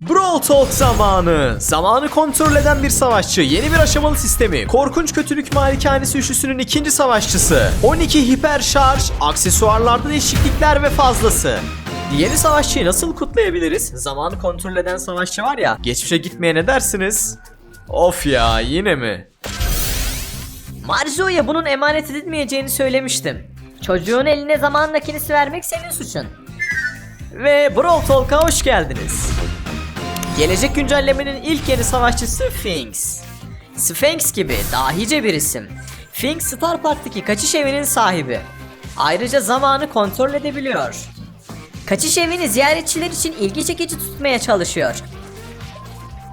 Brawl Talk zamanı. Zamanı kontrol eden bir savaşçı. Yeni bir aşamalı sistemi. Korkunç Kötülük Malikanesi üçlüsünün ikinci savaşçısı. 12 hiper şarj, aksesuarlarda değişiklikler ve fazlası. Yeni savaşçıyı nasıl kutlayabiliriz? Zamanı kontrol eden savaşçı var ya. Geçmişe gitmeye ne dersiniz? Of ya yine mi? Marjo'ya bunun emanet edilmeyeceğini söylemiştim. Çocuğun eline zaman makinesi vermek senin suçun. Ve Brawl Talk'a hoş geldiniz. Gelecek güncellemenin ilk yeni savaşçısı Sphinx. Sphinx gibi dahice bir isim. Sphinx Star Park'taki kaçış evinin sahibi. Ayrıca zamanı kontrol edebiliyor. Kaçış evini ziyaretçiler için ilgi çekici tutmaya çalışıyor.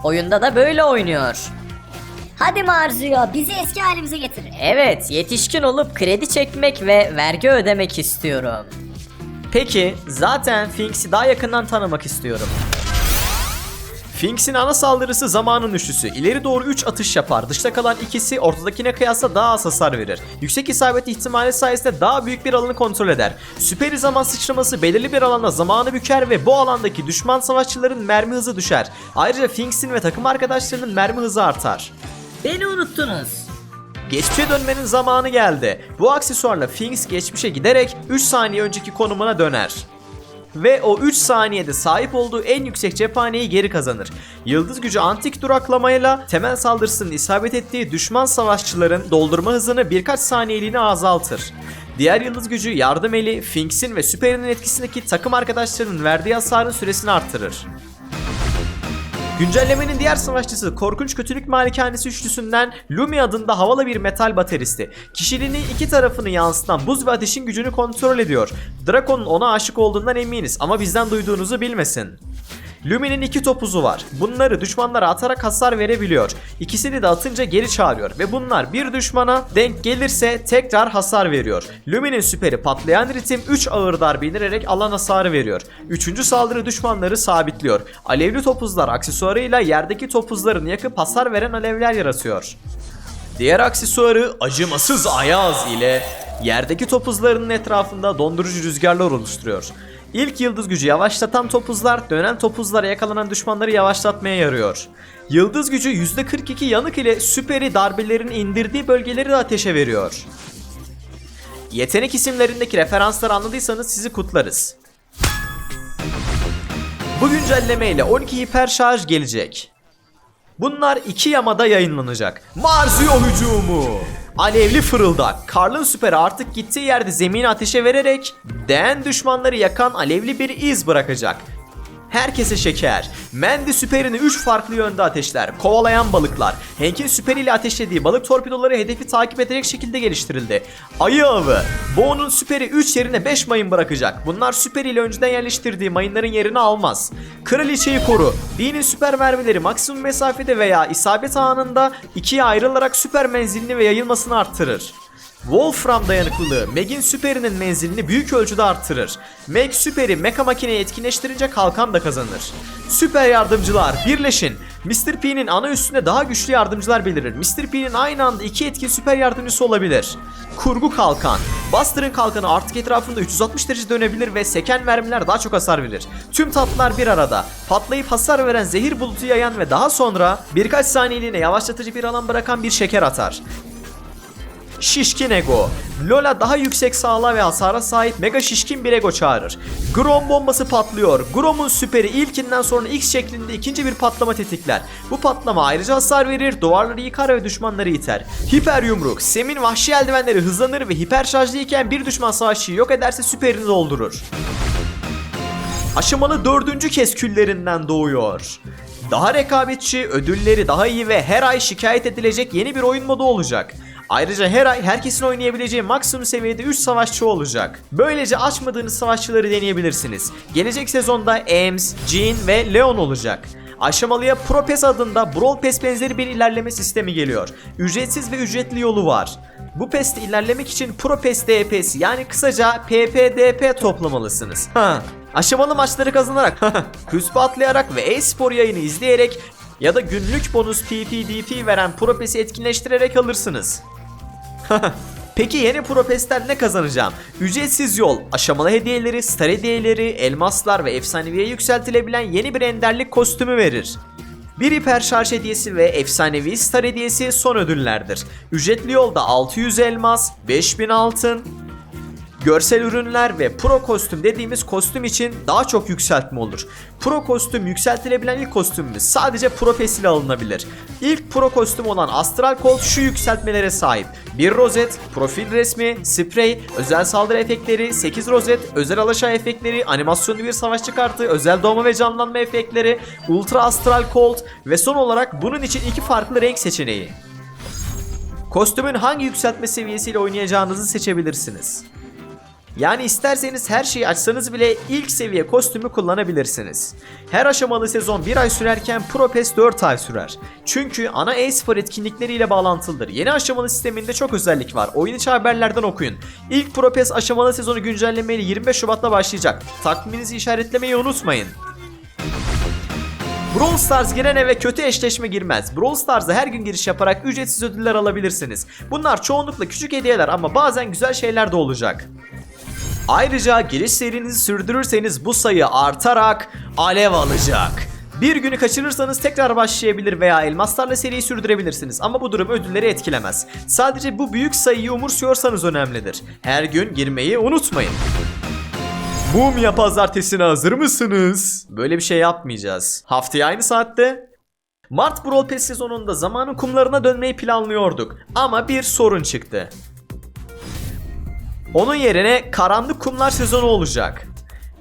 Oyunda da böyle oynuyor. Hadi Marzuyo bizi eski halimize getir. Evet, yetişkin olup kredi çekmek ve vergi ödemek istiyorum. Peki zaten Sphinx'i daha yakından tanımak istiyorum. Sphinx'in ana saldırısı zamanın üçlüsü. İleri doğru 3 atış yapar. Dışta kalan ikisi ortadakine kıyasla daha az hasar verir. Yüksek isabet ihtimali sayesinde daha büyük bir alanı kontrol eder. Süperi zaman sıçraması belirli bir alanda zamanı büker ve bu alandaki düşman savaşçıların mermi hızı düşer. Ayrıca Sphinx'in ve takım arkadaşlarının mermi hızı artar. Beni unuttunuz. Geçmişe dönmenin zamanı geldi. Bu aksesuarla Sphinx geçmişe giderek 3 saniye önceki konumuna döner. Ve o 3 saniyede sahip olduğu en yüksek cephaneyi geri kazanır. Yıldız gücü antik duraklamayla temel saldırısının isabet ettiği düşman savaşçıların doldurma hızını birkaç saniyeliğine azaltır. Diğer yıldız gücü yardım eli, Sphinx'in ve Süper'in etkisindeki takım arkadaşlarının verdiği hasarın süresini arttırır. Güncellemenin diğer savaşçısı Korkunç Kötülük Malikanesi üçlüsünden Lumi adında havalı bir metal bateristi. Kişiliğini iki tarafını yansıtan buz ve ateşin gücünü kontrol ediyor. Draco'nun ona aşık olduğundan eminiz ama bizden duyduğunuzu bilmesin. Lumi'nin iki topuzu var. Bunları düşmanlara atarak hasar verebiliyor. İkisini de atınca geri çağırıyor ve bunlar bir düşmana denk gelirse tekrar hasar veriyor. Lumi'nin süperi patlayan ritim 3 ağır darbe indirerek alan hasarı veriyor. Üçüncü saldırı düşmanları sabitliyor. Alevli topuzlar aksesuarıyla yerdeki topuzlarını yakıp hasar veren alevler yaratıyor. Diğer aksesuarı acımasız ayaz ile yerdeki topuzlarının etrafında dondurucu rüzgarlar oluşturuyor. İlk yıldız gücü yavaşlatan topuzlar dönen topuzlara yakalanan düşmanları yavaşlatmaya yarıyor. Yıldız gücü %42 yanık ile süperi darbelerin indirdiği bölgeleri de ateşe veriyor. Yetenek isimlerindeki referansları anladıysanız sizi kutlarız. Bu güncelleme ile 12 hiper şarj gelecek. Bunlar iki yamada yayınlanacak. Marzio hücumu. Alevli fırıldak. Karl'ın süperi artık gittiği yerde zemini ateşe vererek değen düşmanları yakan alevli bir iz bırakacak. Herkese şeker. Mandy süperini 3 farklı yönde ateşler. Kovalayan balıklar. Hank'in süperiyle ateşlediği balık torpidoları hedefi takip edecek şekilde geliştirildi. Ayı avı. Bo'nun süperi 3 yerine 5 mayın bırakacak. Bunlar süperiyle önceden yerleştirdiği mayınların yerini almaz. Kraliçeyi koru. Bee'nin süper mermileri maksimum mesafede veya isabet anında ikiye ayrılarak süper menzilini ve yayılmasını arttırır. Wolfram dayanıklılığı Meg'in süperinin menzilini büyük ölçüde arttırır. Meg süperi mecha makineyi etkinleştirince kalkan da kazanır. Süper yardımcılar birleşin. Mr. P'nin ana üstünde daha güçlü yardımcılar belirir. Mr. P'nin aynı anda iki etkin süper yardımcısı olabilir. Kurgu kalkan. Buster'ın kalkanı artık etrafında 360 derece dönebilir ve seken mermiler daha çok hasar verir. Tüm tatlılar bir arada. Patlayıp hasar veren zehir bulutu yayan ve daha sonra birkaç saniyeliğine yavaşlatıcı bir alan bırakan bir şeker atar. Şişkin Ego. Lola daha yüksek sağlığa ve hasara sahip mega şişkin bir ego çağırır. Grom bombası patlıyor. Grom'un süperi ilkinden sonra X şeklinde ikinci bir patlama tetikler. Bu patlama ayrıca hasar verir, duvarları yıkar ve düşmanları iter. Hiper yumruk. Sem'in vahşi eldivenleri hızlanır ve hiper şarjlıyken bir düşman savaşçıyı yok ederse süperini doldurur. Aşamalı dördüncü kez küllerinden doğuyor. Daha rekabetçi, ödülleri daha iyi ve her ay şikayet edilecek yeni bir oyun modu olacak. Ayrıca her ay herkesin oynayabileceği maksimum seviyede 3 savaşçı olacak. Böylece açmadığınız savaşçıları deneyebilirsiniz. Gelecek sezonda Ames, Jean ve Leon olacak. Aşamalıya Pro PES adında Brawl Pass benzeri bir ilerleme sistemi geliyor. Ücretsiz ve ücretli yolu var. Bu PES'te ilerlemek için Pro PES DPS yani kısaca PPDP toplamalısınız. Ha. Aşamalı maçları kazanarak, küspe atlayarak ve e-spor yayını izleyerek ya da günlük bonus PPDP veren Pro PES'i etkinleştirerek alırsınız. Peki yeni Propest'ten ne kazanacağım? Ücretsiz yol, aşamalı hediyeleri, star hediyeleri, elmaslar ve efsaneviye yükseltilebilen yeni bir enderlik kostümü verir. Bir hiper şarj hediyesi ve efsanevi star hediyesi son ödüllerdir. Ücretli yolda 600 elmas, 5000 altın, Görsel ürünler ve pro kostüm dediğimiz kostüm için daha çok yükseltme olur. Pro kostüm yükseltilebilen ilk kostümümüz sadece pro alınabilir. İlk pro kostüm olan Astral Colt şu yükseltmelere sahip. 1 rozet, profil resmi, sprey, özel saldırı efektleri, 8 rozet, özel alaşağı efektleri, animasyonlu bir savaşçı kartı, özel doğma ve canlanma efektleri, Ultra Astral Colt ve son olarak bunun için iki farklı renk seçeneği. Kostümün hangi yükseltme seviyesiyle oynayacağınızı seçebilirsiniz. Yani isterseniz her şeyi açsanız bile ilk seviye kostümü kullanabilirsiniz. Her aşamalı sezon 1 ay sürerken Pro PES 4 ay sürer. Çünkü ana e-spor etkinlikleriyle bağlantılıdır. Yeni aşamalı sisteminde çok özellik var. Oyun içi haberlerden okuyun. İlk Pro PES aşamalı sezonu güncellemeyle 25 Şubat'ta başlayacak. Takviminizi işaretlemeyi unutmayın. Brawl Stars giren eve kötü eşleşme girmez. Brawl Stars'a her gün giriş yaparak ücretsiz ödüller alabilirsiniz. Bunlar çoğunlukla küçük hediyeler ama bazen güzel şeyler de olacak. Ayrıca giriş serinizi sürdürürseniz bu sayı artarak alev alacak. Bir günü kaçırırsanız tekrar başlayabilir veya elmaslarla seriyi sürdürebilirsiniz ama bu durum ödülleri etkilemez. Sadece bu büyük sayıyı umursuyorsanız önemlidir. Her gün girmeyi unutmayın. Mumya pazartesine hazır mısınız? Böyle bir şey yapmayacağız. Haftaya aynı saatte Mart Brawl Pass sezonunda zamanın kumlarına dönmeyi planlıyorduk ama bir sorun çıktı. Onun yerine karanlık kumlar sezonu olacak.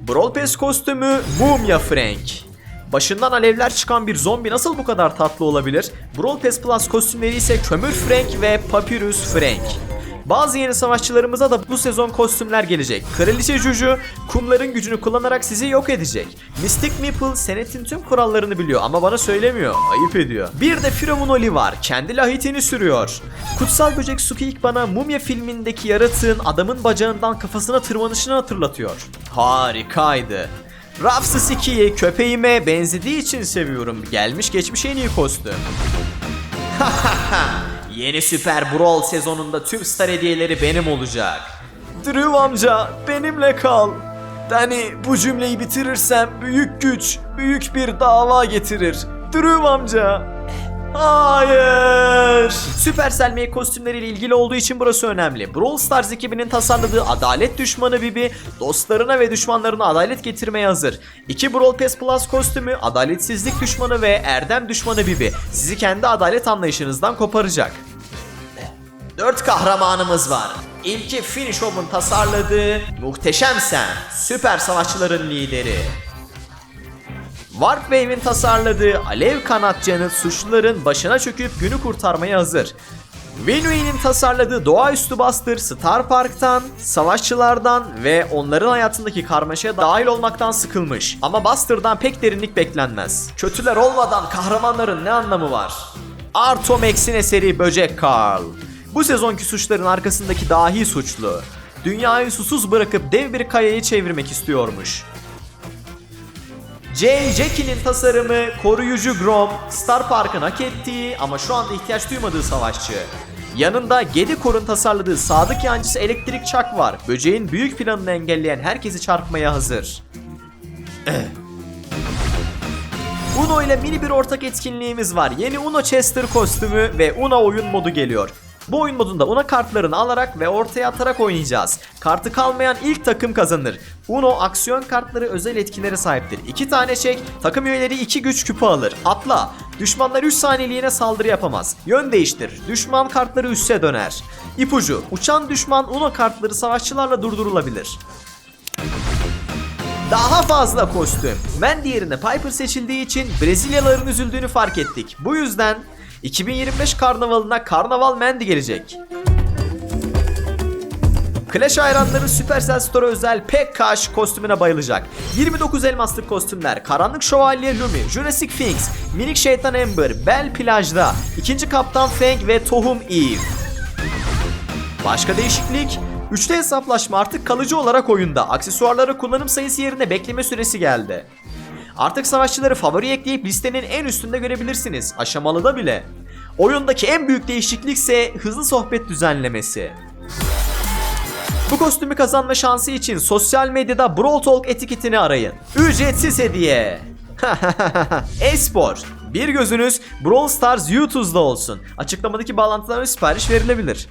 Brawl Pass kostümü Mumya Frank. Başından alevler çıkan bir zombi nasıl bu kadar tatlı olabilir? Brawl Pass Plus kostümleri ise Kömür Frank ve Papyrus Frank. Bazı yeni savaşçılarımıza da bu sezon kostümler gelecek. Kraliçe Juju kumların gücünü kullanarak sizi yok edecek. Mystic Meeple senetin tüm kurallarını biliyor ama bana söylemiyor. Ayıp ediyor. Bir de Firavun Oli var. Kendi lahitini sürüyor. Kutsal böcek Squeak bana Mumya filmindeki yaratığın adamın bacağından kafasına tırmanışını hatırlatıyor. Harikaydı. Rapsis 2'yi köpeğime benzediği için seviyorum. Gelmiş geçmiş en iyi kostüm. Yeni Süper Brawl sezonunda tüm star hediyeleri benim olacak. Drew amca benimle kal. Dani bu cümleyi bitirirsem büyük güç, büyük bir dava getirir. Drew amca. Hayır. Supercell Make kostümleriyle ilgili olduğu için burası önemli. Brawl Stars ekibinin tasarladığı adalet düşmanı Bibi dostlarına ve düşmanlarına adalet getirmeye hazır. İki Brawl Pass Plus kostümü adaletsizlik düşmanı ve erdem düşmanı Bibi sizi kendi adalet anlayışınızdan koparacak. Dört kahramanımız var. İlki Finish Hob'un tasarladığı Muhteşem Sen, süper savaşçıların lideri. Warpwave'in tasarladığı alev kanatçanı suçluların başına çöküp günü kurtarmaya hazır. Winway'nin tasarladığı doğaüstü Buster Star Park'tan, savaşçılardan ve onların hayatındaki karmaşaya dahil olmaktan sıkılmış. Ama Buster'dan pek derinlik beklenmez. Kötüler olmadan kahramanların ne anlamı var? Artomex'in eseri Böcek Carl. Bu sezonki suçların arkasındaki dahi suçlu. Dünyayı susuz bırakıp dev bir kayayı çevirmek istiyormuş. Jay Jackie'nin tasarımı koruyucu Grom, Star Park'ın hak ettiği ama şu anda ihtiyaç duymadığı savaşçı. Yanında Gedikor'un tasarladığı sadık yancısı Elektrik Çak var. Böceğin büyük planını engelleyen herkesi çarpmaya hazır. Uno ile mini bir ortak etkinliğimiz var. Yeni Uno Chester kostümü ve Uno oyun modu geliyor. Bu oyun modunda Uno kartlarını alarak ve ortaya atarak oynayacağız. Kartı kalmayan ilk takım kazanır. Uno aksiyon kartları özel etkilere sahiptir. 2 tane çek, takım üyeleri 2 güç küpü alır. Atla, düşmanlar 3 saniyeliğine saldırı yapamaz. Yön değiştir, düşman kartları üsse döner. İpucu, uçan düşman Uno kartları savaşçılarla durdurulabilir. Daha fazla kostüm. Mandy yerine Piper seçildiği için Brezilyalıların üzüldüğünü fark ettik. Bu yüzden 2025 karnavalına Karnaval Mandy gelecek. Clash hayranları Supercell Store özel Pekkaş kostümüne bayılacak. 29 elmaslık kostümler, Karanlık Şövalye Lumi, Jurassic Sphinx, Minik Şeytan Ember, Bel Plaj'da, İkinci Kaptan Fang ve Tohum Eve. Başka değişiklik, üçlü hesaplaşma artık kalıcı olarak oyunda. Aksesuarlara kullanım sayısı yerine bekleme süresi geldi. Artık savaşçıları favori ekleyip listenin en üstünde görebilirsiniz. Aşamalıda bile. Oyundaki en büyük değişiklik ise hızlı sohbet düzenlemesi. Bu kostümü kazanma şansı için sosyal medyada Brawl Talk etiketini arayın. Ücretsiz hediye. Espor. Bir gözünüz Brawl Stars YouTube'da olsun. Açıklamadaki bağlantılara sipariş verilebilir.